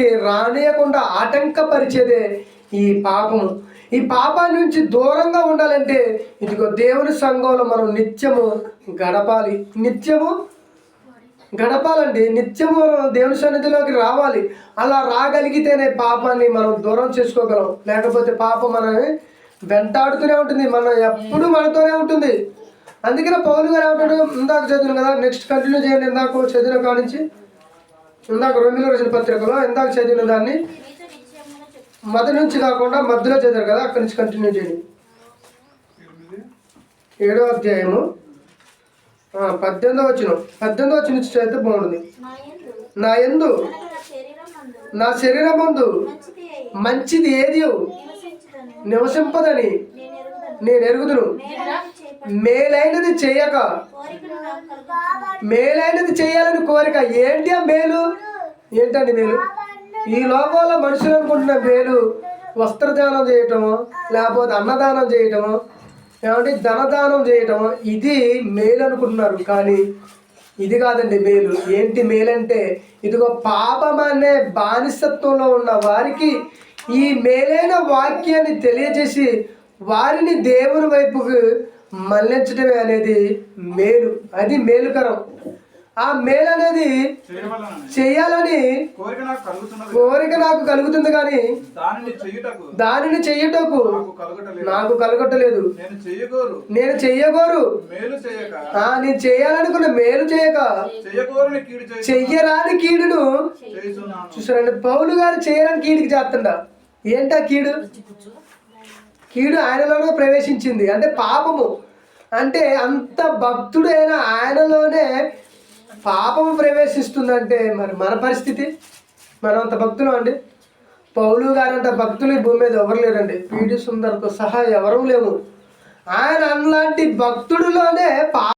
రానియకుండా ఆటంకపరిచేదే ఈ పాపము ఈ పాపాన్ని నుంచి దూరంగా ఉండాలంటే ఇదిగో దేవుని సంఘంలో మనం నిత్యము గడపాలి. నిత్యము గడపాలండి. నిత్యము మనం దేవుని సన్నిధిలోకి రావాలి. అలా రాగలిగితేనే పాపాన్ని మనం దూరం చేసుకోగలం. లేకపోతే పాపం మనని వెంటాడుతూనే ఉంటుంది. మనం ఎప్పుడు మనతోనే ఉంటుంది. అందుకనే పౌరులు గారు ఏమంటాడు? ఇందాక చదివిన కదా నెక్స్ట్ కంటిన్యూ చేయండి. ఇందాక చదివిన కాడ నుంచి ఇందాక రొమిలో రాసిన పత్రికలో ఇందాక చదివిన దాన్ని మొదటి నుంచి కాకుండా మధ్యలో చదివారు కదా అక్కడి నుంచి కంటిన్యూ చేయండి. ఏడో అధ్యాయము. పద్దెనిమిదో వచ్చిన పద్దెనిమిదో వచ్చిన నుంచి చదివితే బాగుంటుంది. నా ఎందు నా శరీరం ముందు మంచిది ఏది? నివసింపదని. నేను ఎరుగుదును మేలైనది చేయక. మేలైనది చేయాలని కోరిక ఏంటి ఆ మేలు? ఏంటండి మేలు? ఈ లోకంలో మనుషులు అనుకుంటున్న మేలు వస్త్రదానం చేయటము లేకపోతే అన్నదానం చేయటము ఏమంటే ధనదానం చేయటము ఇది మేలు అనుకుంటున్నారు. కానీ ఇది కాదండి మేలు. ఏంటి మేలంటే ఇదిగో పాపం అనే బానిసత్వంలో ఉన్న వారికి ఈ మేలైన వాక్యాన్ని తెలియజేసి వారిని దేవుని వైపుకు మళ్ళించడమే అనేది మేలు. అది మేలుకరం. ఆ మేలు అనేది చేయాలని కోరిక నాకు కలుగుతున్నది కోరిక నాకు కలుగుతుంది కానీ దానిని చెయ్యుటకు నాకు కలగటలేదు. నాకు కలగట్టలేదు నేను చెయ్యగోరు నేను చేయాలనుకున్న మేలు చేయక చెయ్యరాని కీడును చూసారండి పౌలు గారు చేయరాని కీడుకి చేస్తుండ. ఏంటా కీడు? కీడు ఆయనలోనే ప్రవేశించింది. అంటే పాపము. అంటే అంత భక్తుడైన ఆయనలోనే పాపము ప్రవేశిస్తుందంటే మరి మన పరిస్థితి? మనం అంత భక్తులు అండి. పౌలు గారంత భక్తులు ఈ భూమి మీద ఎవరు లేరండి. పీడి సుందర్తో సహా ఎవరూ లేవు. ఆయన అలాంటి భక్తుడిలోనే